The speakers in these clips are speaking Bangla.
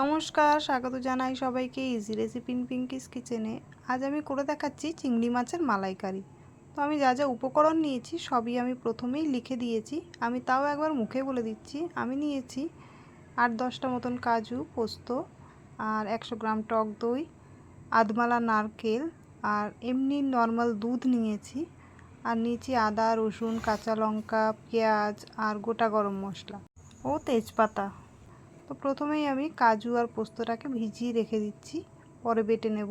নমস্কার, স্বাগত জানাই সবাইকে ইজি রেসিপি পিঙ্কিস কিচেনে আজ আমি করে দেখাচ্ছি চিংড়ি মাছের মালাইকারি। তো আমি যা যা উপকরণ নিয়েছি, সবই আমি প্রথমেই লিখে দিয়েছি। আমি তাও একবার মুখে বলে দিচ্ছি। আমি নিয়েছি আট দশটা মতন কাজু, পোস্ত আর একশো গ্রাম টক দই, আধমালা নারকেল আর এমনি নর্মাল দুধ নিয়েছি। আর নিয়েছি আদা, রসুন, কাঁচা লঙ্কা, পেঁয়াজ আর গোটা গরম মশলা। ও তেজপাতা। তো প্রথমেই আমি কাজু আর পোস্তটাকে ভিজিয়ে রেখে দিচ্ছি, পরে বেটে নেব।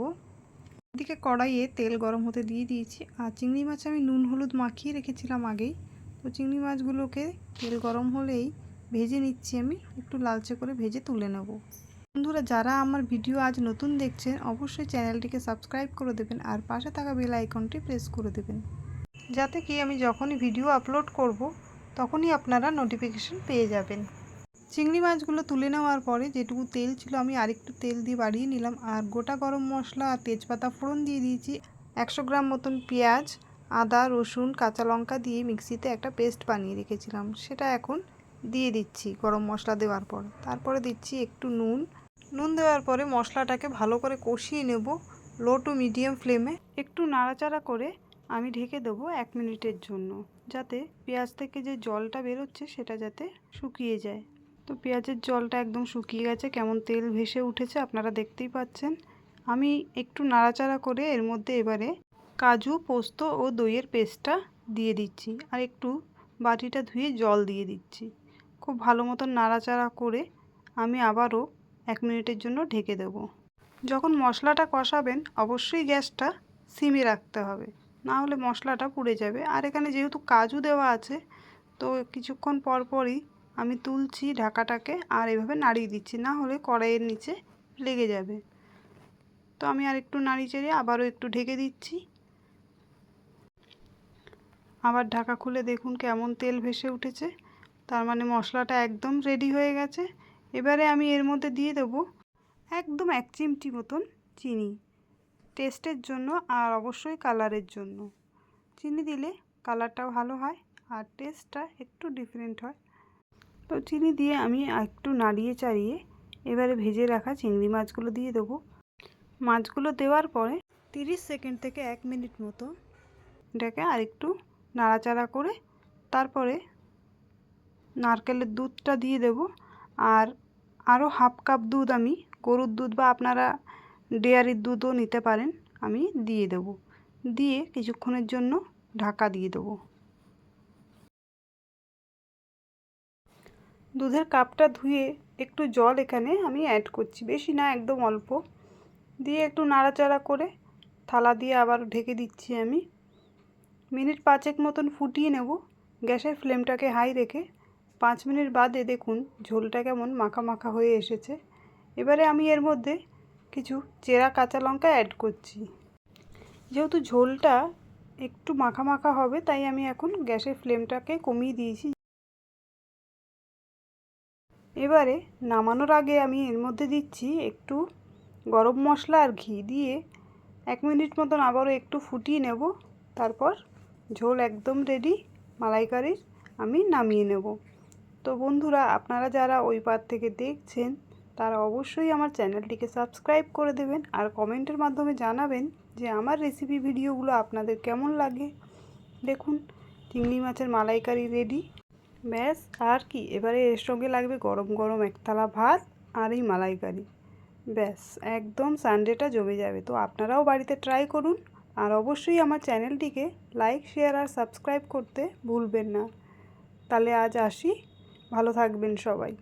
এদিকে কড়াইয়ে তেল গরম হতে দিয়ে দিয়েছি, আর চিংড়ি মাছ আমি নুন হলুদ মাখিয়ে রেখেছিলাম আগেই। তো চিংড়ি মাছগুলোকে তেল গরম হলেই ভেজে নিচ্ছি আমি, একটু লালচে করে ভেজে তুলে নেব। বন্ধুরা, যারা আমার ভিডিও আজ নতুন দেখছেন, অবশ্যই চ্যানেলটিকে সাবস্ক্রাইব করে দেবেন, আর পাশে থাকা বেল আইকনটি প্রেস করে দেবেন। যাতে কি আমি যখনই ভিডিও আপলোড করব, তখনই আপনারা নোটিফিকেশন পেয়ে যাবেন। চিংড়ি মাছগুলো তুলে নেওয়ার পরে যেটুকু তেল ছিল আমি আরেকটু তেল দিয়ে বাড়িয়ে নিলাম। আর গোটা গরম মশলা আর তেজপাতা ফোড়ন দিয়ে দিয়েছি। একশো গ্রাম মতন পেঁয়াজ, আদা, রসুন, কাঁচা লঙ্কা দিয়ে মিক্সিতে একটা পেস্ট বানিয়ে রেখেছিলাম। সেটা এখন দিয়ে দিচ্ছি গরম মশলা দেওয়ার পর। তারপরে দিচ্ছি একটু নুন। নুন দেওয়ার পরে মশলাটাকে ভালো করে কষিয়ে নেব লো টু মিডিয়াম ফ্লেমে। একটু নাড়াচাড়া করে আমি ঢেকে দেবো এক মিনিটের জন্য, যাতে পেঁয়াজ থেকে যে জলটা বেরোচ্ছে সেটা যাতে শুকিয়ে যায়। তো পেঁয়াজের জলটা একদম শুকিয়ে গেছে, কেমন তেল ভেসে উঠেছে আপনারা দেখতেই পাচ্ছেন। আমি একটু নাড়াচাড়া করে এর মধ্যে এবারে কাজু, পোস্ত ও দইয়ের পেস্টটা দিয়ে দিচ্ছি আর একটু বাটিটা ধুয়ে জল দিয়ে দিচ্ছি। খুব ভালো মতন নাড়াচাড়া করে আমি আবারও এক মিনিটের জন্য ঢেকে দেব। যখন মশলাটা কষাবেন, অবশ্যই গ্যাসটা সিমে রাখতে হবে, না হলে মশলাটা পুড়ে যাবে। আর এখানে যেহেতু কাজু দেওয়া আছে, তো কিছুক্ষণ পর পরই আমি তুলছি ঢাকাটাকে আর এভাবে নাড়িয়ে দিচ্ছি, না হলে কড়াইয়ের নিচে লেগে যাবে। তো আমি আর একটু নাড়ি চেড়ে আবারও একটু ঢেকে দিচ্ছি। আবার ঢাকা খুলে দেখুন কেমন তেল ভেসে উঠেছে। তার মানে মশলাটা একদম রেডি হয়ে গেছে। এবারে আমি এর মধ্যে দিয়ে দেবো একদম এক চিমটি মতন চিনি। টেস্টের জন্য আর অবশ্যই কালারের জন্য। চিনি দিলে কালারটাও ভালো হয় আর টেস্টটা একটু ডিফারেন্ট হয়। তো চিনি দিয়ে আমি একটু নাড়িয়ে চাড়িয়ে এবারে ভেজে রাখা চিংড়ি মাছগুলো দিয়ে দেবো। মাছগুলো দেওয়ার পরে তিরিশ সেকেন্ড থেকে এক মিনিট মতো এটাকে আরেকটু নাড়াচাড়া করে তারপরে নারকেলের দুধটা দিয়ে দেব। আর আরও হাফ কাপ দুধ আমি, গরুর দুধ বা আপনারা ডেয়ারির দুধও নিতে পারেন, আমি দিয়ে দেব। দিয়ে কিছুক্ষণের জন্য ঢাকা দিয়ে দেবো। দুধের কাপটা ধুয়ে একটু জল এখানে আমি অ্যাড করছি। বেশি না, একদম অল্প। দিয়ে একটু নাড়াচাড়া করে থালা দিয়ে আবার ঢেকে দিচ্ছি আমি। মিনিট পাঁচেক মতন ফুটিয়ে নেব। গ্যাসের ফ্লেমটাকে হাই রেখে পাঁচ মিনিট বাদে দেখুন ঝোলটা কেমন মাখা মাখা হয়ে এসেছে। এবারে আমি এর মধ্যে কিছু চেরা কাঁচা লঙ্কা অ্যাড করছি। যেহেতু ঝোলটা একটু মাখা মাখা হবে, তাই আমি এখন গ্যাসের ফ্লেমটাকে কমিয়ে দিয়েছি। এবারে নামানোর আগে আমি এর মধ্যে দিচ্ছি একটু গরম মশলা আর ঘি দিয়ে এক মিনিট মতন আবারও একটু ফুটিয়ে নেব। তারপর ঝোল একদম রেডি মালাইকারির আমি নামিয়ে নেব। তো বন্ধুরা, আপনারা যারা ওই পার থেকে দেখছেন, তারা অবশ্যই আমার চ্যানেলটিকে সাবস্ক্রাইব করে দেবেন আর কমেন্টের মাধ্যমে জানাবেন যে আমার রেসিপি ভিডিওগুলো আপনাদের কেমন লাগে। দেখুন, চিংড়ি মাছের মালাইকারি রেডি ব্যাস, আর কি। এবারে এর সঙ্গে লাগবে গরম গরম একতলা ভাত আর এই মালাইকারি। ব্যাস, একদম সানডেটা জমে যাবে। তো আপনারাও বাড়িতে ট্রাই করুন। আর অবশ্যই আমার চ্যানেলটিকে লাইক শেয়ার আর সাবস্ক্রাইব করতে ভুলবেন না। তাহলে আজ আসি। ভালো থাকবেন সবাই।